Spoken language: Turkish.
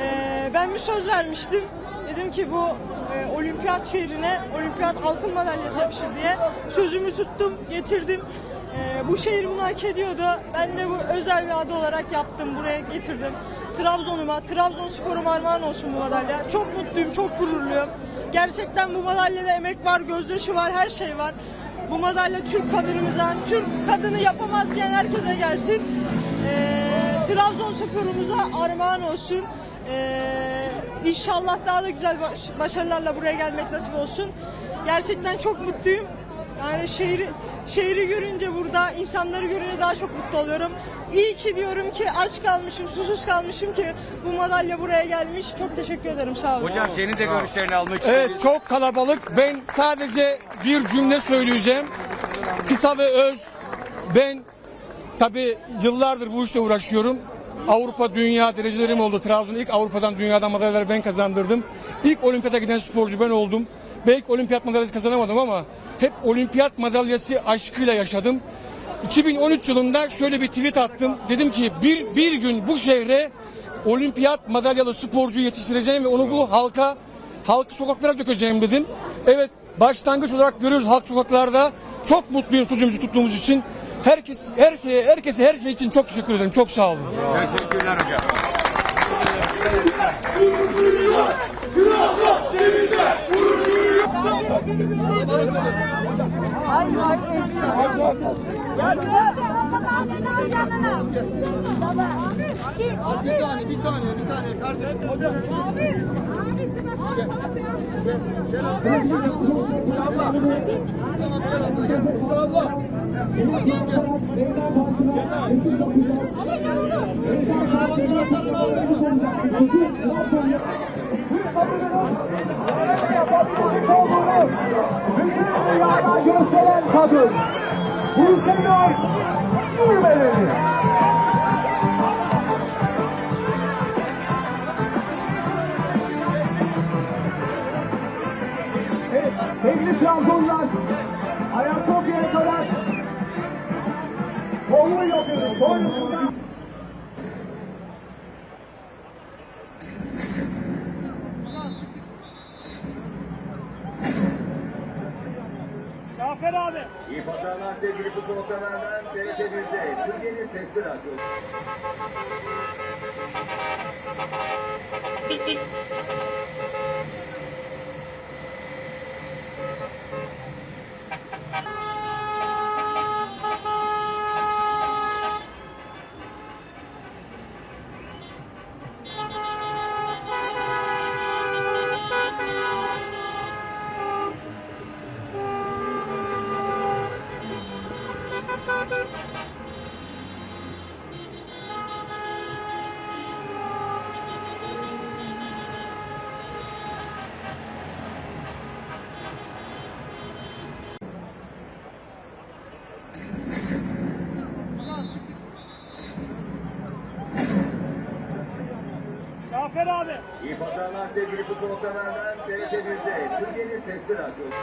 Ee, ben bir söz vermiştim. Dedim ki bu e, olimpiyat şehrine olimpiyat altın madalyası yakışır diye. Sözümü tuttum, getirdim. Ee, bu şehir bunu hak ediyordu. Ben de bu özel bir adı olarak yaptım, buraya getirdim. Trabzon'uma, Trabzonspor'uma armağan olsun bu madalya. Çok mutluyum, çok gururluyum. Gerçekten bu madalyada emek var, gözyaşı var, her şey var. Bu madalya Türk kadınımıza, Türk kadını yapamaz diyen herkese gelsin. Trabzonspor'umuza armağan olsun. Ee, inşallah daha da güzel baş- başarılarla buraya gelmek nasip olsun. Gerçekten çok mutluyum. Yani şehri şehri görünce burada, insanları görünce daha çok mutlu oluyorum. İyi ki diyorum ki aç kalmışım, susuz kalmışım ki bu madalya buraya gelmiş. Çok teşekkür ederim. Sağ olun. Hocam senin de görüşlerini almak istiyorum. Evet çok kalabalık. Ben sadece bir cümle söyleyeceğim. Kısa ve öz. Ben tabi yıllardır bu işle uğraşıyorum. Avrupa dünya derecelerim oldu. Trabzon'da ilk Avrupa'dan dünyadan madalyaları ben kazandırdım. İlk olimpiyata giden sporcu ben oldum. Belki olimpiyat madalyası kazanamadım ama hep olimpiyat madalyası aşkıyla yaşadım. 2013 yılında şöyle bir tweet attım. Dedim ki bir, bir gün bu şehre olimpiyat madalyalı sporcu yetiştireceğim ve onu bu halka halk sokaklara dökeceğim dedim. Evet başlangıç olarak görüyoruz halk sokaklarda. Çok mutluyum sözümüzü tuttuğumuz için. Herkes her şeye herkese her şey için çok teşekkür ederim. Çok sağ olun. Teşekkürler hocam. Hayır hayır. Bir saniye, bir saniye, bir saniye. Kardeşim, hocam. Dünyada gösteren kadın. Hüseyin Gülmeli. Yapıyoruz, kolu. İyi pazarlar sevgili futbol severler. TRT1'de Türkiye'nin sesli radyosu. İyi pazarlar sevgili futbol severler. TRT1'de Türkiye'nin sesli radyosu.